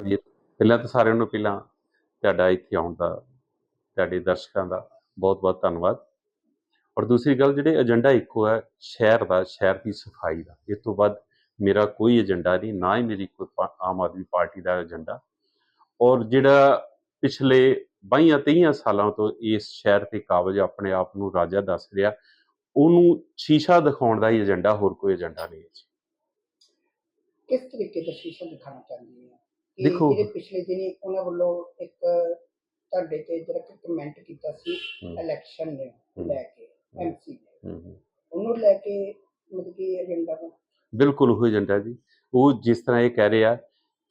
ਪਹਿਲਾਂ ਤਾਂ ਸਾਰਿਆਂ ਨੂੰ ਪਹਿਲਾਂ ਤੁਹਾਡਾ ਇੱਥੇ ਆਉਣ ਦਾ, ਤੁਹਾਡੇ ਦਰਸ਼ਕਾਂ ਦਾ ਬਹੁਤ-ਬਹੁਤ ਧੰਨਵਾਦ। ਔਰ ਦੂਸਰੀ ਗੱਲ ਜਿਹੜੇ ਏਜੰਡਾ ਇੱਕੋ ਹੈ, ਸ਼ਹਿਰ ਦਾ, ਸ਼ਹਿਰ ਦੀ ਸਫ਼ਾਈ ਦਾ। ਇਸ ਤੋਂ ਬਾਅਦ ਮੇਰਾ ਕੋਈ ਏਜੰਡਾ ਨਹੀਂ, ਨਾ ਹੀ ਮੇਰੀ ਕੋਈ ਆਮ ਆਦਮੀ ਪਾਰਟੀ ਦਾ ਏਜੰਡਾ। ਔਰ ਜਿਹੜਾ ਪਿਛਲੇ 22 23 ਸਾਲਾਂ ਤੋਂ ਇਸ ਸ਼ਹਿਰ ਤੇ ਕਾਬਜ ਆਪਣੇ ਆਪ ਨੂੰ ਰਾਜਾ ਦੱਸ ਰਿਹਾ, ਉਹਨੂੰ ਸ਼ੀਸ਼ਾ ਦਿਖਾਉਣ ਦਾ ਹੀ ਏਜੰਡਾ ਹੋਰ ਕੋਈ ਏਜੰਡਾ ਨਹੀਂ ਹੈ ਕਿਸ ਤਰੀਕੇ ਦਾ ਸ਼ੀਸ਼ਾ ਦਿਖਾਣਾ ਚਾਹੁੰਦੇ ਹੋ? ਕਿ ਦੇਖੋ- ਜਿਹੜੇ ਪਿਛਲੇ ਦਿਨੀ ਉਹਨਾਂ ਵੱਲੋਂ ਇੱਕ ਤੁਹਾਡੇ ਤੇ ਜਿਹੜਾ ਕਮੈਂਟ ਕੀਤਾ ਸੀ ਹਮ, ਇਲੈਕਸ਼ਨ ਨੇ ਹਮ, ਲੈ ਕੇ ਐਮਸੀ ਹਮ, ਹਮ। ਉਹਨੂੰ ਲੈ ਕੇ ਮਤਲਬ ਕਿ ਏਜੰਡਾ ਵਾ। ਬਿਲਕੁਲ ਉਹ ਏਜੰਡਾ ਜੀ। ਉਹ ਜਿਸ ਤਰ੍ਹਾਂ ਇਹ ਕਹਿ ਰਿਹਾ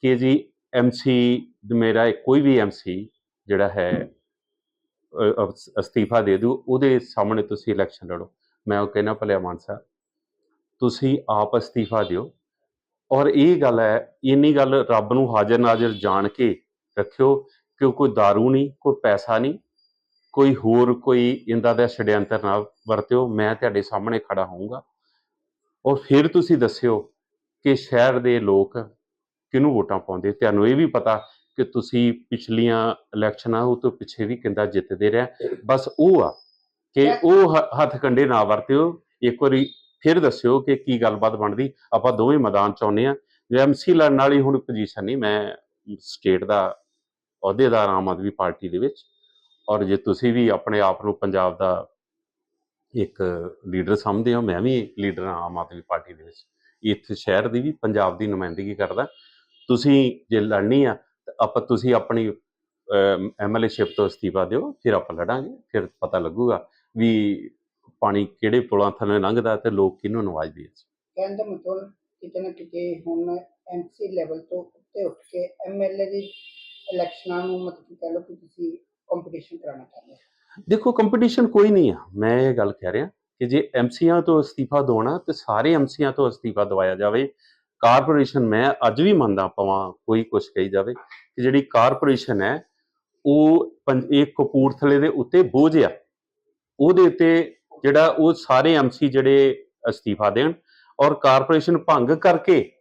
ਕਿ ਜੀ ਐਮਸੀ ਮੇਰਾ ਕੋਈ ਵੀ ਐਮਸੀ ਜਿਹੜਾ ਹੈ ਅ- ਅਸ- ਅਸਤੀਫਾ ਦੇ ਦੂ ਉਹਦੇ ਸਾਹਮਣੇ ਤੁਸੀਂ ਇਲੈਕਸ਼ਨ ਲੜੋ। ਮੈਂ ਉਹ ਕਹਿਣਾ ਭਲਿਆ ਮਾਨਸਾ ਤੁਸੀਂ ਆਪ ਅਸਤੀਫਾ ਦਿਓ। ਔਰ ਇਹ ਗੱਲ ਹੈ ਇੰਨੀ ਗੱਲ ਰੱਬ ਨੂੰ ਹਾਜ਼ਰ ਨਾਜ਼ਰ ਜਾਣ ਕੇ ਰੱਖਿਓ ਕਿ ਕੋਈ दारू ਨਹੀਂ ਕੋਈ ਪੈਸਾ ਨਹੀਂ ਕੋਈ ਹੋਰ ਕੋਈ ਇੰਦਾ ਦਾ ਛੜਯੰਤਰ ਨਾ ਵਰਤਿਓ ਮੈਂ ਤੁਹਾਡੇ ਸਾਹਮਣੇ ਖੜਾ ਹੋਊਂਗਾ। ਔਰ ਫਿਰ ਤੁਸੀਂ ਦੱਸਿਓ ਕਿ ਸ਼ਹਿਰ ਦੇ ਲੋਕ ਕਿਹਨੂੰ ਵੋਟਾਂ ਪਾਉਂਦੇ? ਤੁਹਾਨੂੰ ਇਹ ਵੀ ਪਤਾ ਕਿ ਤੁਸੀਂ ਪਿਛਲੀਆਂ ਇਲੈਕਸ਼ਨਾਂ ਉਹ ਤੋਂ ਪਿੱਛੇ ਵੀ ਕਿੰਦਾ ਜਿੱਤਦੇ ਰਹੇ। ਬਸ ਉਹ ਆ ਕਿ ਉਹ ਹੱਥ ਕੰਡੇ ਨਾ ਵਰਤਿਓ। ਇੱਕ ਵਾਰੀ ਫਿਰ ਦੱਸਿਓ ਕਿ ਕੀ ਗੱਲਬਾਤ ਬਣਦੀ। ਆਪਾਂ ਦੋਵੇਂ ਮੈਦਾਨ ਚ ਆਉਂਦੇ ਆ ਐਮਸੀ ਲੜਨ ਵਾਲੀ ਹੁਣ ਪੋਜੀਸ਼ਨ ਨਹੀਂ, ਮੈਂ ਸਟੇਟ ਦਾ ਅਹੁਦੇਦਾਰ ਆਮ ਆਦਮੀ ਪਾਰਟੀ ਦੇ ਵਿੱਚ। ਔਰ ਜੇ ਤੁਸੀਂ ਵੀ ਆਪਣੇ ਆਪ ਨੂੰ ਪੰਜਾਬ ਦਾ ਇੱਕ ਲੀਡਰ ਸਮਝਦੇ ਹੋ, ਮੈਂ ਵੀ ਲੀਡਰ ਹਾਂ ਆਮ ਆਦਮੀ ਪਾਰਟੀ ਦੇ ਵਿੱਚ। ਇੱਥੇ ਸ਼ਹਿਰ ਦੀ ਵੀ ਪੰਜਾਬ ਦੀ ਨੁਮਾਇੰਦਗੀ ਕਰਦਾ। ਤੁਸੀਂ ਜੇ ਲੜਨੀ ਆ, ਤਾਂ ਆਪਾਂ ਤੁਸੀਂ ਆਪਣੀ ਐਮਐਲਏ ਸ਼ਿਪ ਤੋਂ ਅਸਤੀਫਾ ਦਿਓ, ਫਿਰ ਆਪਾਂ ਲੜਾਂਗੇ, ਫਿਰ ਪਤਾ ਲੱਗੂਗਾ ਵੀ ਪਾਣੀ ਕਿਹੜੇ ਪੁਲਾਂ ਥੱਲੇ ਲੰਘਦਾ ਤੇ ਲੋਕ ਕਿਹਨੂੰ ਨਵਾਜਦੇ ਆ? ਕਹਿਣ ਦਾ ਮਤਲਬ ਕਿਤੇ ਨਾ ਕਿਤੇ ਹੁਣ ਐਮਸੀ ਲੈਵਲ ਤੋਂ ਉੱਤੇ ਉੱਠ ਕੇ ਐਮਐਲਏ ਦੀ ਇਲੈਕਸ਼ਨਾਂ ਨੂੰ ਮਤਲਬ ਕਹਿ ਲਓ ਕਿ ਤੁਸੀਂ ਕੰਪੀਟੀਸ਼ਨ ਕਰਾਉਣਾ ਚਾਹੁੰਦੇ ਹੋ। ਦੇਖੋ ਕੰਪੀਟੀਸ਼ਨ ਕੋਈ ਨਹੀਂ ਆ। ਮੈਂ ਇਹ ਗੱਲ ਕਹਿ ਰਿਹਾ ਕਿ ਜੇ ਐਮਸੀਆਂ ਤੋਂ ਅਸਤੀਫਾ ਦਵਾਉਣਾ ਤੇ ਸਾਰੇ ਐਮਸੀਆਂ ਤੋਂ ਅਸਤੀਫਾ ਦਵਾਇਆ ਜਾਵੇ ਕਾਰਪੋਰੇਸ਼ਨ ਮੈਂ ਅੱਜ ਵੀ ਮੰਨਦਾ ਪਵਾਂ ਕੋਈ ਕੁਛ ਕਹੀ ਜਾਵੇ ਕਿ ਜਿਹੜੀ ਕਾਰਪੋਰੇਸ਼ਨ ਹੈ ਉਹ ਇਹ ਕਪੂਰਥਲੇ ਦੇ ਉੱਤੇ ਬੋਝ ਆ। ਉਹਦੇ ਉੱਤੇ ਜਿਹੜਾ ਉਹ ਸਾਰੇ ਐਮਸੀ ਜਿਹੜੇ ਅਸਤੀਫਾ ਦੇਣ ਔਰ ਕਾਰਪੋਰੇਸ਼ਨ ਭੰਗ ਕਰਕੇ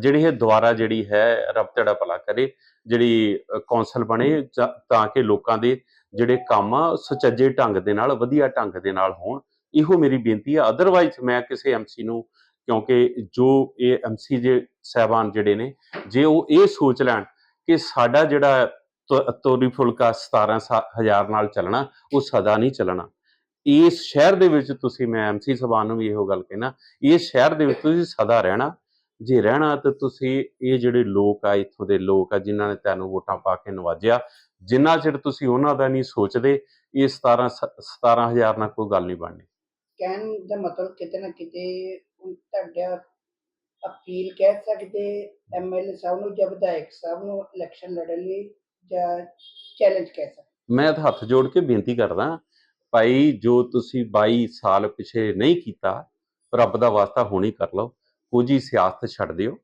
ਜਿਹੜੀ ਇਹ ਦੁਆਰਾ ਜਿਹੜੀ ਹੈ ਰੱਬ ਤੁਹਾਡਾ ਭਲਾ ਕਰੇ, ਜਿਹੜੀ ਕੌਂਸਲ ਬਣੇ ਤਾਂ ਕਿ ਲੋਕਾਂ ਦੇ ਜਿਹੜੇ ਕੰਮ ਆ ਸੁਚੱਜੇ ਢੰਗ ਦੇ ਨਾਲ, ਵਧੀਆ ਢੰਗ ਦੇ ਨਾਲ ਹੋਣ, ਇਹੋ ਮੇਰੀ ਬੇਨਤੀ ਆ। ਅਦਰਵਾਈਜ਼ ਮੈਂ ਕਿਸੇ ਐਮਸੀ ਨੂੰ, ਕਿਉਂਕਿ ਜੋ ਇਹ ਐਮਸੀ ਜੇ ਸਹਿਬਾਨ ਜਿਹੜੇ ਨੇ, ਜੇ ਉਹ ਇਹ ਸੋਚ ਲੈਣ ਕਿ ਸਾਡਾ ਜਿਹੜਾ ਤ- ਤੋਰੀ ਫੁਲਕਾ 17000 ਨਾਲ ਚੱਲਣਾ, ਉਹ ਸਦਾ ਨਹੀਂ ਚੱਲਣਾ। ਇਸ ਸ਼ਹਿਰ ਦੇ ਵਿੱਚ ਤੁਸੀਂ ਮੈਂ ਐਮਸੀ ਸਹਿਬਾਨ ਨੂੰ ਵੀ ਇਹੋ ਗੱਲ ਕਹਿਣਾ ਇਸ ਸ਼ਹਿਰ ਦੇ ਵਿੱਚ ਤੁਸੀਂ ਸਦਾ ਰਹਿਣਾ। ਜੇ ਰਹਿਣਾ ਤਾਂ ਤੁਸੀਂ ਇਹ ਜਿਹੜੇ ਲੋਕ ਆ ਇੱਥੋਂ ਦੇ ਲੋਕ ਆ ਜਿਨ੍ਹਾਂ ਨੇ ਤੁਹਾਨੂੰ ਵੋਟਾਂ ਪਾ ਕੇ ਨਵਾਜਿਆ ਜਿੰਨਾ ਚਿਰ ਤੁਸੀਂ ਉਹਨਾਂ ਦਾ ਨਹੀਂ ਸੋਚਦੇ ਇਹ 17 ਸ- 17000 ਨਾਲ ਕੋਈ ਗੱਲ ਨਹੀਂ ਬਣਨੀ। ਕਹਿਣ ਦਾ ਮਤਲਬ ਕਿਤੇ ਨਾ ਕਿਤੇ ਤੁਹਾਡਾ ਅਪੀਲ ਕਹਿ ਸਕਦੇ ਐਮਐਲਏ ਸਾਹਿਬ ਨੂੰ ਜਾਂ ਵਿਧਾਇਕ ਸਾਹਿਬ ਨੂੰ ਇਲੈਕਸ਼ਨ ਲੜਨ ਲਈ ਜਾਂ ਚੈਲੰਜ ਕਹਿ ਸਕਦੇ। ਮੈਂ ਤਾਂ ਹੱਥ ਜੋੜ ਕੇ ਬੇਨਤੀ ਕਰਦਾ ਭਾਈ, ਜੋ ਤੁਸੀਂ 22 ਸਾਲ ਪਿਛੇ ਨਹੀਂ ਕੀਤਾ, ਰੱਬ ਦਾ ਵਾਸਤਾ ਹੁਣੀ ਕਰ ਲਓ, ਕੁਝ ਹੀ ਸਿਆਸਤ ਛੱਡ ਦਿਓ।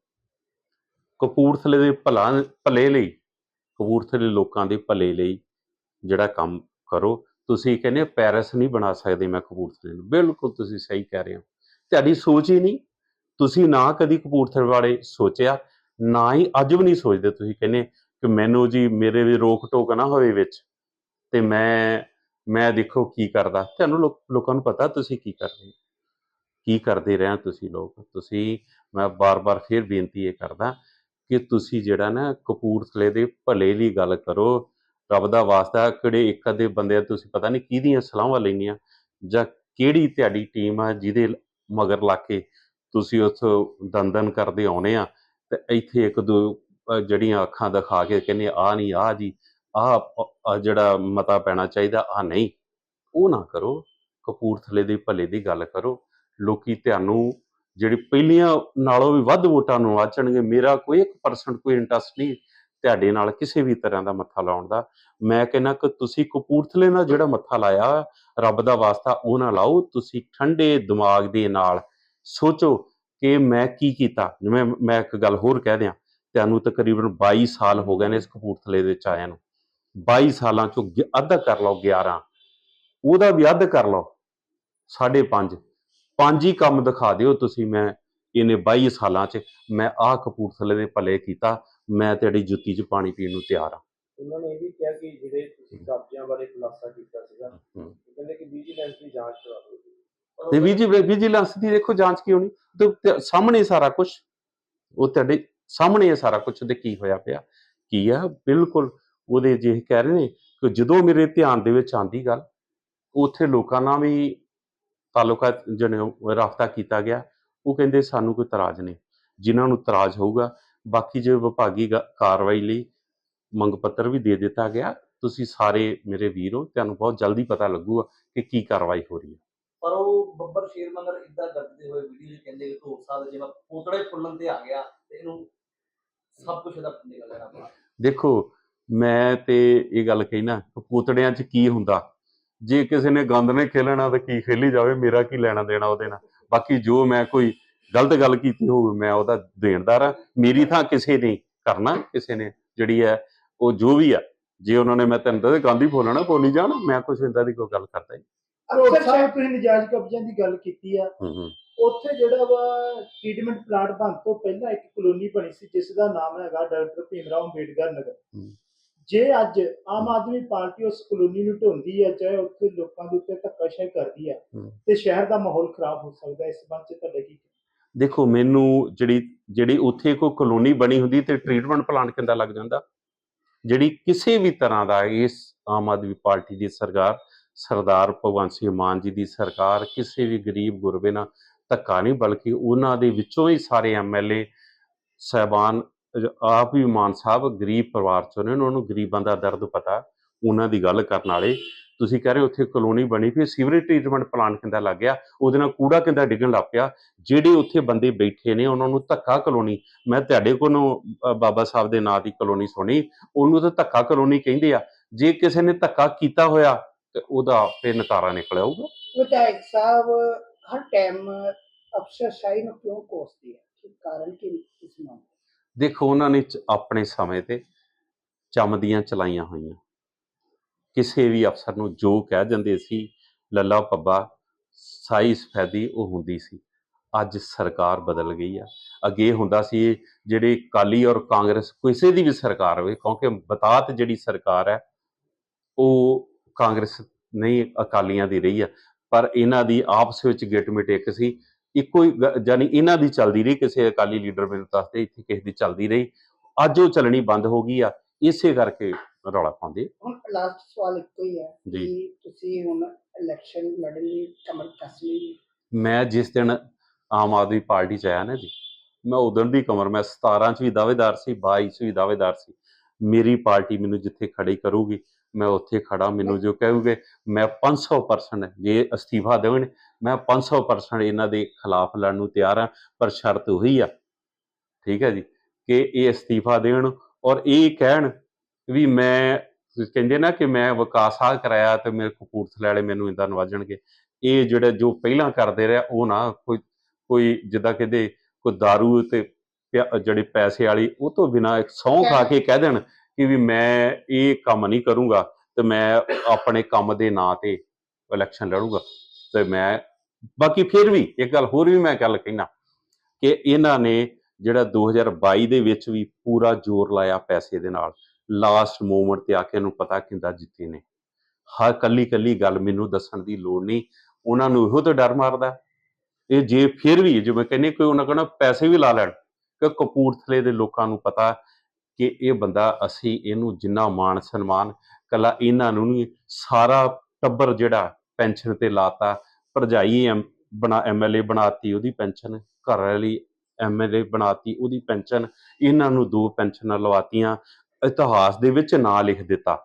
ਕਪੂਰਥਲੇ ਦੇ ਭਲਾ, ਭਲੇ ਲਈ, ਕਪੂਰਥਲੇ ਲੋਕਾਂ ਦੇ ਭਲੇ ਲਈ ਜਿਹੜਾ ਕੰਮ ਕਰੋ, ਤੁਸੀਂ ਕਹਿੰਦੇ ਪੈਰਿਸ ਨਹੀਂ ਬਣਾ ਸਕਦੇ ਮੈਂ ਕਪੂਰਥਲੇ ਨੂੰ। ਬਿਲਕੁਲ ਤੁਸੀਂ ਸਹੀ ਕਹਿ ਰਹੇ ਹੋ। ਤੁਹਾਡੀ ਸੋਚ ਹੀ ਨਹੀਂ। ਤੁਸੀਂ ਨਾ ਕਦੀ ਕਪੂਰਥਲੇ ਬਾਰੇ ਸੋਚਿਆ, ਨਾ ਹੀ ਅੱਜ ਵੀ ਨਹੀਂ ਸੋਚਦੇ। ਤੁਸੀਂ ਕਹਿੰਦੇ ਕਿ ਮੈਨੂੰ ਜੀ ਮੇਰੇ ਵੀ ਰੋਕ ਟੋਕ ਨਾ ਹੋਵੇ ਵਿੱਚ, ਤੇ ਮੈਂ ਮੈਂ ਦੇਖੋ ਕੀ ਕਰਦਾ। ਤੁਹਾਨੂੰ ਲੋਕ- ਲੋਕਾਂ ਨੂੰ ਪਤਾ ਤੁਸੀਂ ਕੀ ਕਰਦੇ ਹੋ। ਕੀ ਕਰਦੇ ਰਹੇ ਤੁਸੀਂ ਲੋਕ? ਤੁਸੀਂ, ਮੈਂ ਬਾਰ-ਬਾਰ ਫੇਰ ਬੇਨਤੀ ਇਹ ਕਰਦਾ ਕਿ ਤੁਸੀਂ ਜਿਹੜਾ ਨਾ ਕਪੂਰਥਲੇ ਦੇ ਭਲੇ ਲਈ ਗੱਲ ਕਰੋ। ਰੱਬ ਦਾ ਵਾਸਤਾ ਕਿਹੜੇ ਇੱਕ ਅੱਧੇ ਬੰਦੇ ਤੁਸੀਂ ਪਤਾ ਨਹੀਂ ਕਿਹਦੀਆਂ ਸਲਾਹਾਂ ਲੈਣੀਆਂ ਜਾਂ ਕਿਹੜੀ ਤੁਹਾਡੀ ਟੀਮ ਆ ਜਿਹਦੇ ਮਗਰ ਲਾ ਕੇ ਤੁਸੀਂ ਉਸ ਦੰਦਨ ਕਰਦੇ ਆਉਨੇ ਆ ਤੇ ਇੱਥੇ ਇੱਕ ਦੋ ਜਿਹੜੀਆਂ ਅੱਖਾਂ ਦਿਖਾ ਕੇ ਕਹਿੰਦੇ ਆ ਨਹੀਂ, ਆ ਜੀ ਆ ਜਿਹੜਾ ਮਤਾ ਪੈਣਾ ਚਾਹੀਦਾ ਆ ਨਹੀਂ। ਉਹ ਨਾ ਕਰੋ। ਕਪੂਰਥਲੇ ਦੇ ਭਲੇ ਦੀ ਗੱਲ ਕਰੋ। ਲੋਕੀ ਤੁਹਾਨੂੰ ਜਿਹੜੀ ਪਹਿਲੀਆਂ ਨਾਲੋਂ ਵੀ ਵੱਧ ਵੋਟਾਂ ਨੂੰ ਆਚਣਗੇ ਮੇਰਾ ਕੋਈ 1% ਕੋਈ ਇੰਟਰਸਟ ਨਹੀਂ ਤੁਹਾਡੇ ਨਾਲ ਕਿਸੇ ਵੀ ਤਰ੍ਹਾਂ ਦਾ ਮੱਥਾ ਲਾਉਣ ਦਾ। ਮੈਂ ਕਹਿੰਦਾ ਕਿ ਤੁਸੀਂ ਕਪੂਰਥਲੇ ਨਾਲ ਜਿਹੜਾ ਮੱਥਾ ਲਾਇਆ, ਰੱਬ ਦਾ ਵਾਸਤਾ ਉਹ ਨਾ ਲਾਓ। ਤੁਸੀਂ ਠੰਡੇ ਦਿਮਾਗ ਦੇ ਨਾਲ ਸੋਚੋ ਕਿ ਮੈਂ ਕੀ ਕੀਤਾ। ਜਿਵੇਂ ਮੈਂ ਇੱਕ ਗੱਲ ਹੋਰ ਕਹਿ ਦਿਆਂ, ਤੁਹਾਨੂੰ ਤਕਰੀਬਨ 22 ਸਾਲ ਹੋ ਗਏ ਨੇ ਇਸ ਕਪੂਰਥਲੇ ਦੇ ਵਿੱਚ ਆਇਆਂ ਨੂੰ। 22 ਸਾਲਾਂ ਚੋਂ ਅੱਧ ਕਰ ਲਓ 11 ਉਹਦਾ ਵੀ ਅੱਧ ਕਰ ਲਓ। 5.5 ਪੰਜ। ਹੀ ਕੰਮ ਦਿਖਾ ਦਿਓ ਤੁਸੀਂ ਮੈਂ ਇਹਨੇ 22 ਸਾਲਾਂ 'ਚ ਮੈਂ ਆਹ ਕਪੂਰਥਲੇ ਦੇ ਭਲੇ ਕੀਤਾ ਮੈਂ ਤੁਹਾਡੀ ਜੁੱਤੀ 'ਚ ਪਾਣੀ ਪੀਣ ਨੂੰ ਤਿਆਰ ਹਾਂ। ਉਹਨਾਂ ਨੇ ਇਹ ਵੀ ਕਿਹਾ ਕਿ ਜਿਹੜੇ ਤੁਸੀਂ ਕਬਜ਼ਿਆਂ ਬਾਰੇ ਖੁਲਾਸਾ ਕੀਤਾ ਸੀਗਾ ਹੂੰ। ਉਹ ਕਹਿੰਦੇ ਕਿ ਵਿਜੀਲੈਂਸ ਦੀ ਜਾਂਚ ਕਰਾ ਦਿਓ। ਪਰ ਤੇ ਉਹ- ਵਿਜੀ ਵਿਜੀਲੈਂਸ ਦੀ ਦੇਖੋ ਜਾਂਚ ਤੇ ਤੇ ਸਾਹਮਣੇ ਸਾਰਾ ਕੁਝ ਉਹ ਤੁਹਾਡੇ ਸਾਹਮਣੇ ਸਾਰਾ ਕੁਝ ਤੇ ਕੀ ਹੋਇਆ ਪਿਆ? ਕੀ ਆ? ਬਿਲਕੁਲ ਉਹਦੇ ਜੇ ਕਹਿ ਰਹੇ ਨੇ ਕਿ ਜਦੋਂ ਮੇਰੇ ਧਿਆਨ ਦੇ ਵਿੱਚ ਆਂਦੀ ਗੱਲ ਉੱਥੇ ਲੋਕਾਂ ਨਾਲ ਵੀ ਤਾਲੁਕਾ ਜਣੇ ਰਾਫਤਾ ਕੀਤਾ ਗਿਆ। ਉਹ ਕਹਿੰਦੇ ਸਾਨੂੰ ਕੋਈ ਇਤਰਾਜ਼ ਨਹੀਂ ਜਿਨ੍ਹਾਂ ਨੂੰ ਇਤਰਾਜ਼ ਹੋਊਗਾ ਬਾਕੀ ਜੇ ਵਿਭਾਗੀ ਕਾਰਵਾਈ ਲਈ ਮੰਗ ਪੱਤਰ ਵੀ ਦੇ ਦਿੱਤਾ ਗਿਆ। ਤੁਸੀਂ ਸਾਰੇ ਮੇਰੇ ਵੀਰ ਹੋ ਤੁਹਾਨੂੰ ਬਹੁਤ ਜਲਦੀ ਪਤਾ ਲੱਗੂਗਾ ਕਿ ਕੀ ਕਾਰਵਾਈ ਹੋ ਰਹੀ ਹੈ। ਪਰ ਉਹ ਬੱਬਰ ਸ਼ੇਰ ਮਗਰ ਇਦਾਂ ਗੱਜਦੇ ਹੋਏ ਵੀਡੀਓ 'ਚ ਕਹਿੰਦੇ ਕਿ ਢੋਲ ਸਾਹਿਬ ਜਿਵੇਂ ਪੋਤੜੇ ਫੁੱਲਣ ਤੇ ਆ ਗਿਆ ਤੇ ਇਹਨੂੰ ਸਭ ਕੁਝ ਇਹਦਾ ਨਿਕਲ ਲੈਣਾ ਪਾ ਦੇਖੋ ਮੈਂ ਤੇ ਇਹ ਗੱਲ ਕਹੀ ਨਾ ਕਿ ਪੂਤੜਿਆਂ 'ਚ ਕੀ ਹੁੰਦਾ? ਜੇ ਕਿਸੇ ਨੇ ਗੰਦ ਨੇ ਖੇਲਣਾ ਤਾਂ ਕੀ ਖੇਲੀ ਜਾਵੇ? ਮੇਰਾ ਕੀ ਲੈਣਾ ਦੇਣਾ ਉਹਦੇ ਨਾਲ? ਬਾਕੀ ਜੋ ਮੈਂ ਕੋਈ ਗਲਤ ਗੱਲ ਕੀਤੀ ਹੋਵੇ ਮੈਂ ਉਹਦਾ ਦੇਣਦਾਰ ਆ ਮੇਰੀ ਥਾਂ ਕਿਸੇ ਨੇ ਕਰਨਾ ਕਿਸੇ ਨੇ ਜਿਹੜੀ ਹੈ ਉਹ ਜੋ ਵੀ ਆ ਜੇ ਉਹਨਾਂ ਨੇ ਮੈਂ ਤੈਨੂੰ ਦੱਸਿਆ ਗਾਂਧੀ ਬੋਲਣਾ ਬੋਲੀ ਜਾਣ ਮੈਂ ਕੁਛ ਇਦਾਂ ਦੀ ਕੋਈ ਗੱਲ ਕਰਦਾ ਹੀ ਅਕਸਰ ਸਾਹਿਬ ਤੁਸੀਂ ਨਜਾਇਜ਼ ਕਬਜ਼ਿਆਂ ਦੀ ਗੱਲ ਕੀਤੀ ਆ। ਉੱਥੇ ਜਿਹੜਾ ਵਾ ਟ੍ਰੀਟਮੈਂਟ ਪਲਾਂਟ ਬਣ ਤੋਂ ਪਹਿਲਾਂ ਇੱਕ ਕਲੋਨੀ ਬਣੀ ਸੀ ਜਿਸ ਦਾ ਨਾਮ ਹੈਗਾ ਡਾਕਟਰ ਭੀਮਰਾਓ ਅੰਬੇਡਕਰ ਨਗਰ। ਜੇ ਅੱਜ ਆਮ ਆਦਮੀ ਪਾਰਟੀ ਉਸ ਕਲੋਨੀ ਨੂੰ ਢੋਂਦੀ ਹੈ ਚਾਹੇ ਉੱਥੇ ਲੋਕਾਂ ਦੇ ਉੱਤੇ ਧੱਕਾਸ਼ਾਹੀ ਕਰਦੀ ਹੈ। ਤੇ ਸ਼ਹਿਰ ਦਾ ਮਾਹੌਲ ਖਰਾਬ ਹੋ ਸਕਦਾ। ਇਸ ਸੰਬੰਧ ਚ ਤੁਹਾਡੇ ਕੀ ਦੇਖੋ ਮੈਨੂੰ ਜਿਹੜੀ ਜਿਹੜੀ ਉੱਥੇ ਕੋਈ ਕਲੋਨੀ ਬਣੀ ਹੁੰਦੀ ਤੇ ਟ੍ਰੀਟਮੈਂਟ ਪਲਾਂਟ ਕਿੰਦਾ ਲੱਗ ਜਾਂਦਾ ਜਿਹੜੀ ਕਿਸੇ ਵੀ ਤਰ੍ਹਾਂ ਦਾ ਇਸ ਆਮ ਆਦਮੀ ਪਾਰਟੀ ਦੀ ਸਰਕਾਰ ਸਰਦਾਰ ਭਗਵੰਤ ਸਿੰਘ ਮਾਨ ਜੀ ਦੀ ਸਰਕਾਰ ਕਿਸੇ ਵੀ ਗਰੀਬ ਗੁਰਬੇ ਨਾਲ ਧੱਕਾ ਨਹੀਂ ਬਲਕਿ ਉਹਨਾਂ ਦੇ ਵਿੱਚੋਂ ਹੀ ਸਾਰੇ ਐਮਐਲਏ ਸਹਿਬਾਨ ਆਪ ਵੀ ਮਾਨ ਸਾਹਿਬ ਗਰੀਬ ਪਰਿਵਾਰ ਚੋਂ ਨੇ, ਉਹਨਾਂ ਨੂੰ ਗਰੀਬਾਂ ਦਾ ਦਰਦ ਪਤਾ, ਉਹਨਾਂ ਦੀ ਗੱਲ ਕਰਨ ਵਾਲੇ। ਤੁਸੀਂ ਕਹਿ ਰਹੇ ਉੱਥੇ ਕਲੋਨੀ ਬਣੀ ਫਿਰ ਸੀਵਰੇਜ ਟ੍ਰੀਟਮੈਂਟ ਪਲਾਂਟ ਕਿੰਦਾ ਲੱਗ ਗਿਆ, ਉਹਦੇ ਨਾਲ ਕੂੜਾ ਕਿੰਦਾ ਡਿੱਗਣ ਲੱਗ ਪਿਆ। ਜਿਹੜੇ ਉੱਥੇ ਬੰਦੇ ਬੈਠੇ ਨੇ, ਉਹਨਾਂ ਨੂੰ ਧੱਕਾ ਕਲੋਨੀ, ਮੈਂ ਤੁਹਾਡੇ ਕੋਲੋਂ ਬਾਬਾ ਸਾਹਿਬ ਦੇ ਨਾਂ ਦੀ ਕਲੋਨੀ ਸੁਣੀ, ਉਹਨੂੰ ਤਾਂ ਧੱਕਾ ਕਲੋਨੀ ਕਹਿੰਦੇ ਆ। ਜੇ ਕਿਸੇ ਨੇ ਧੱਕਾ ਕੀਤਾ ਹੋਇਆ, ਤੇ ਉਹਦਾ ਫਿਰ ਨਕਾਰਾ ਨਿਕਲ ਆਊਗਾ ਵਿਧਾਇਕ ਸਾਹਿਬ ਹਰ ਟਾਈਮ ਅਫਸਰਸ਼ਾਹੀ ਨੂੰ ਕਿਉਂ ਕੋਸਦੇ ਆ? ਕਾਰਨ ਕੀ ਇਸ ਮਾਮਲੇ ਦੇਖੋ, ਉਹਨਾਂ ਨੇ ਆਪਣੇ ਸਮੇਂ ਤੇ ਚਮਦੀਆਂ ਚਲਾਈਆਂ ਹੋਈਆਂ। ਕਿਸੇ ਵੀ ਅਫਸਰ ਨੂੰ ਜੋ ਕਹਿ ਜਾਂਦੇ ਸੀ, ਲੱਲਾ ਪੱਬਾ ਸਾਈ ਸਫੈਦੀ, ਉਹ ਹੁੰਦੀ ਸੀ। ਅੱਜ ਸਰਕਾਰ ਬਦਲ ਗਈ ਆ। ਅੱਗੇ ਹੁੰਦਾ ਸੀ, ਜਿਹੜੇ ਕਾਲੀ ਔਰ ਕਾਂਗਰਸ ਕਿਸੇ ਦੀ ਵੀ ਸਰਕਾਰ ਹੋਵੇ, ਕਿਉਂਕਿ ਬਤਾਤ ਜਿਹੜੀ ਸਰਕਾਰ ਹੈ, ਉਹ ਕਾਂਗਰਸ ਨਹੀਂ, ਅਕਾਲੀਆਂ ਦੀ ਰਹੀ ਆ। ਪਰ ਇਹਨਾਂ ਦੀ ਆਪਸ ਵਿੱਚ ਗਿਟਮਿਟ ਇੱਕ ਸੀ ਇੱਕੋ ਹੀ ਜਾਣੀ ਇਹਨਾਂ ਦੀ ਚੱਲਦੀ ਰਹੀ ਕਿਸੇ ਅਕਾਲੀ ਲੀਡਰ ਮੈਨੂੰ ਦੱਸਦੇ ਇੱਥੇ ਕਿਸੇ ਦੀ ਚੱਲਦੀ ਰਹੀ। ਅੱਜ ਉਹ ਚੱਲਣੀ ਬੰਦ ਹੋ ਗਈ ਆ ਇਸੇ ਕਰਕੇ ਰੌਲਾ ਪਾਉਂਦੇ ਹੁਣ ਲਾਸਟ ਸਵਾਲ ਇੱਕੋ ਹੀ ਹੈ ਜੀ। ਕਿ ਤੁਸੀਂ ਹੁਣ ਇਲੈਕਸ਼ਨ ਲੜਨ ਲਈ ਕਮਰ ਕਸ ਲਈ? ਮੈਂ ਜਿਸ ਦਿਨ ਆਮ ਆਦਮੀ ਪਾਰਟੀ ਚ ਆਇਆ ਨਾ ਜੀ ਮੈਂ ਉਦੋਂ ਦੀ ਕਮਰ ਮੈਂ 17 ਚ ਵੀ ਦਾਅਵੇਦਾਰ ਸੀ 22 ਚ ਵੀ ਦਾਅਵੇਦਾਰ ਸੀ। ਮੇਰੀ ਪਾਰਟੀ ਮੈਨੂੰ ਜਿੱਥੇ ਖੜੀ ਕਰੂਗੀ ਮੈਂ ਉੱਥੇ ਖੜਾ ਮੈਨੂੰ ਜੋ ਕਹੋਗੇ ਮੈਂ 500% ਜੇ ਅਸਤੀਫਾ ਦੇਵਣ ਮੈਂ 500% ਇਹਨਾਂ ਦੇ ਖਿਲਾਫ ਲੜਨ ਨੂੰ ਤਿਆਰ ਹਾਂ ਪਰ ਸ਼ਰਤ ਉਹੀ ਆ। ਠੀਕ ਹੈ ਜੀ ਕਿ ਇਹ ਅਸਤੀਫਾ ਦੇਣ ਔਰ ਇਹ ਕਹਿਣ ਵੀ ਮੈਂ ਕਹਿੰਦੇ ਨਾ ਕਿ ਮੈਂ ਵਿਕਾਸ ਆ ਕਰਾਇਆ ਤੇ ਮੇਰੇ ਕਪੂਰਥਲੇ ਵਾਲੇ ਮੈਨੂੰ ਇੰਦਾ ਨਵਾਜਣਗੇ। ਇਹ ਜਿਹੜੇ ਜੋ ਪਹਿਲਾਂ ਕਰਦੇ ਰਿਹਾ ਉਹ ਨਾ ਕੋਈ ਕੋਈ ਜਿੱਦਾਂ ਕਹਿੰਦੇ ਕੋਈ दारू ਤੇ ਜਿਹੜੇ ਪੈਸੇ ਵਾਲੀ ਉਹ ਤੋਂ ਬਿਨਾ ਇੱਕ ਸਹੁੰ ਖਾ ਕੇ ਕਹਿ ਦੇਣ ਕਿ ਵੀ ਮੈਂ ਇਹ ਕੰਮ ਨਹੀਂ ਕਰੂੰਗਾ ਤੇ ਮੈਂ ਆਪਣੇ ਕੰਮ ਦੇ ਨਾਂ ਤੇ ਇਲੈਕਸ਼ਨ ਲੜੂੰਗਾ। ਤੇ ਮੈਂ, ਬਾਕੀ ਫਿਰ ਵੀ ਇੱਕ ਗੱਲ ਹੋਰ ਵੀ ਮੈਂ ਗੱਲ ਕਹਿਣਾ ਕਿ ਇਹਨਾਂ ਨੇ ਜਿਹੜਾ 2022 ਦੇ ਵਿੱਚ ਵੀ ਪੂਰਾ ਜ਼ੋਰ ਲਾਇਆ ਪੈਸੇ ਦੇ ਨਾਲ ਲਾਸਟ ਮੂਮੈਂਟ ਤੇ ਆ ਕੇ ਇਹਨੂੰ ਪਤਾ ਕਿੰਦਾ ਜਿੱਤੇ ਨੇ। ਹਰ ਕੱਲੀ ਕੱਲੀ ਗੱਲ ਮੈਨੂੰ ਦੱਸਣ ਦੀ ਲੋੜ ਨਹੀਂ, ਉਹਨਾਂ ਨੂੰ ਇਹੋ ਤਾਂ ਡਰ ਮਾਰਦਾ। ਇਹ ਜੇ ਫਿਰ ਵੀ, ਜਿਵੇਂ ਕਹਿੰਦੇ ਕੋਈ ਉਹਨਾਂ ਕੋਲ ਪੈਸੇ ਵੀ ਲਾ ਲੈਣ, ਕਿ ਕਪੂਰਥਲੇ ਦੇ ਲੋਕਾਂ ਨੂੰ ਪਤਾ ਕਿ ਇਹ ਬੰਦਾ ਅਸੀਂ ਇਹਨੂੰ ਜਿੰਨਾ ਮਾਣ ਸਨਮਾਨ, ਕੱਲਾ ਇਹਨਾਂ ਨੂੰ ਨਹੀਂ, ਸਾਰਾ ਟੱਬਰ ਜਿਹੜਾ ਪੈਨਸ਼ਨ ਤੇ ਲਾਤਾ, ਭਰਜਾਈ ਐਮ ਬਣਾ ਐਮਐਲਏ ਬਣਾਤੀ ਉਹਦੀ ਪੈਨਸ਼ਨ, ਘਰ ਵਾਲੀ ਐਮਐਲਏ ਬਣਾਤੀ ਉਹਦੀ ਪੈਨਸ਼ਨ, ਇਹਨਾਂ ਨੂੰ ਦੋ ਪੈਨਸ਼ਨਾਂ ਲਵਾਤੀਆਂ, ਇਤਿਹਾਸ ਦੇ ਵਿੱਚ ਨਾਂ ਲਿਖ ਦਿੱਤਾ।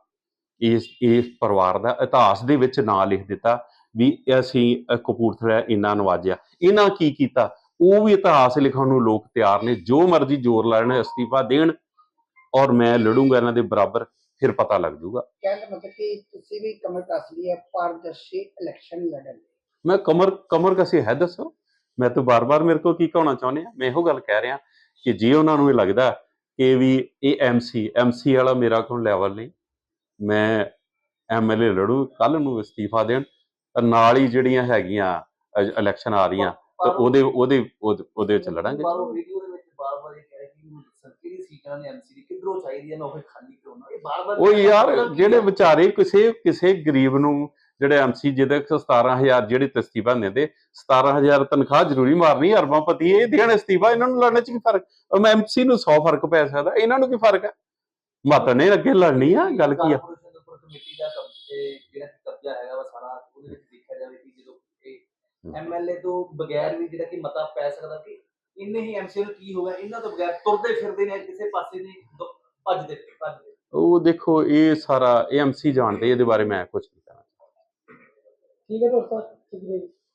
ਇਸ ਇਸ ਪਰਿਵਾਰ ਦਾ ਇਤਿਹਾਸ ਦੇ ਵਿੱਚ ਨਾਂ ਲਿਖ ਦਿੱਤਾ ਵੀ ਅਸੀਂ ਕਪੂਰਥਲਾ ਇਹਨਾਂ ਨਵਾਜਿਆ। ਇਹਨਾਂ ਕੀ ਕੀਤਾ? ਉਹ ਵੀ ਇਤਿਹਾਸ ਲਿਖਣ ਨੂੰ ਲੋਕ ਤਿਆਰ ਨੇ, ਜੋ ਮਰਜ਼ੀ ਜ਼ੋਰ ਲਾਣ ਅਸਤੀਫਾ ਦੇਣ ਔਰ ਮੈਂ ਲੜੂੰਗਾ ਇਹਨਾਂ ਦੇ ਬਰਾਬਰ ਫਿਰ ਪਤਾ ਲੱਗ ਜਾਊਗਾ। ਕਹਿਣ ਦਾ ਮਤਲਬ ਕਿ ਤੁਸੀਂ ਵੀ ਕਮਰ ਕਸ ਲਈ ਹੈ ਪਾਰਦਰਸ਼ੀ ਇਲੈਕਸ਼ਨ ਲੜਨ ਮੈਂ ਕਮਰ ਕਮਰ ਕਸੇ ਹੈ ਦੱਸੋ? ਮੈਂ ਤਾਂ ਬਾਰ-ਬਾਰ ਮੇਰੇ ਕੋ ਕੀ ਕਹਣਾ ਚਾਹੁੰਦੇ ਆ ਮੈਂ ਇਹੋ ਗੱਲ ਕਹਿ ਰਿਹਾ ਕਿ ਜੇ ਉਹਨਾਂ ਨੂੰ ਇਹ ਲੱਗਦਾ ਕਿ ਵੀ ਇਹ ਐਮਸੀ ਐਮਸੀ ਵਾਲਾ ਮੇਰਾ ਕੋਲ ਲੈਵਲ ਨਹੀਂ ਮੈਂ ਐਮਐਲਏ ਲੜੂ ਕੱਲ ਨੂੰ ਅਸਤੀਫਾ ਦੇਣ ਤਾਂ ਨਾਲ ਹੀ ਜਿਹੜੀਆਂ ਹੈਗੀਆਂ ਇਲੈਕਸ਼ਨ ਆ ਰਹੀਆਂ ਤਾਂ ਉਹਦੇ ਉਹਦੇ ਉਹਦੇ ਵਿੱਚ ਲੜਾਂਗੇ ਪਰ ਉਹ ਵੀਡੀਓ ਦੇ ਵਿੱਚ ਬਾਰ-ਬਾਰ ਇਹ ਕਹਿ ਰਿਹਾ ਕਿ ਮੈਨੂੰ ਦੱਸਣ ਕਿਹੜੀ ਸੀਟ ਇਹਨਾਂ ਨੇ ਐਮਸੀ ਦੀ ਕਿੱਧਰੋਂ ਚਾਹੀਦੀ ਹੈ ਨਾ ਉਹ ਖਾਲੀ ਕਿਉਂ ਨਾ ਇਹ ਬਾਰ-ਬਾਰ ਉਹ ਯਾਰ ਜਿਹੜੇ ਵਿਚਾਰੇ ਕਿਸੇ ਕਿਸੇ ਗਰੀਬ ਨੂੰ ਜਿਹੜੇ ਐਮਸੀ ਜਿਹਦੇ ਕੋਲ 17000 ਜਿਹੜੇ ਤਸਤੀਫਾ ਦਿੰਦੇ 17000 ਤਨਖਾਹ ਜ਼ਰੂਰੀ ਮਾਰਨੀ ਅਰਬਾਂਪਤੀ ਇਹ ਦੇਣ ਅਸਤੀਫਾ ਇਹਨਾਂ ਨੂੰ ਲੜਨ ਚ ਕੀ ਫ਼ਰਕ? ਉਹ ਐਮਸੀ ਨੂੰ 100 ਫ਼ਰਕ ਪੈ ਸਕਦਾ ਇਹਨਾਂ ਨੂੰ ਕੀ ਫ਼ਰਕ ਹੈ? ਮਤ ਨੇ ਅੱਗੇ ਲੜਨੀ ਆ ਗੱਲ ਕੀ ਆ? ਕਾਰਪੋਰੇਸ਼ਨ ਦੇ ਉੱਪਰ ਕਮੇਟੀ ਦਾ ਕਬਜ਼ੇ ਜਿਹੜਾ ਕਿ ਕਬਜ਼ਾ ਹੈਗਾ ਵਾ ਸਾਰਾ ਉਹਦੇ ਵਿੱਚ ਦੇਖਿਆ ਜਾਵੇ ਕਿ ਜਦੋਂ ਇਹ ਐਮਐਲਏ ਤੋਂ ਬਗੈਰ ਵੀ ਜਿਹੜਾ ਕਿ ਮਤਾ ਪੈ ਸਕਦਾ ਕਿ ਇੰਨੇ ਹੀ ਐਮਸੀ ਨੂੰ ਕੀ ਹੋ ਗਿਆ? ਇਹਨਾਂ ਤੋਂ ਬਗੈਰ ਤੁਰਦੇ ਫਿਰਦੇ ਨੇ ਕਿਸੇ ਪਾਸੇ ਨਹੀਂ ਦ- ਭੱਜਦੇ ਭੱਜਦੇ। ਉਹ ਦੇਖੋ ਇਹ ਸਾਰਾ ਇਹ ਐਮਸੀ ਜਾਣਦੇ ਇਹਦੇ ਬਾਰੇ ਮੈਂ ਕੁਝ ਨਹੀਂ ਕਹਿਣਾ ਠੀਕ ਹੈ ਦੋਸਤੋ ਸ਼ੁਕਰੀਆ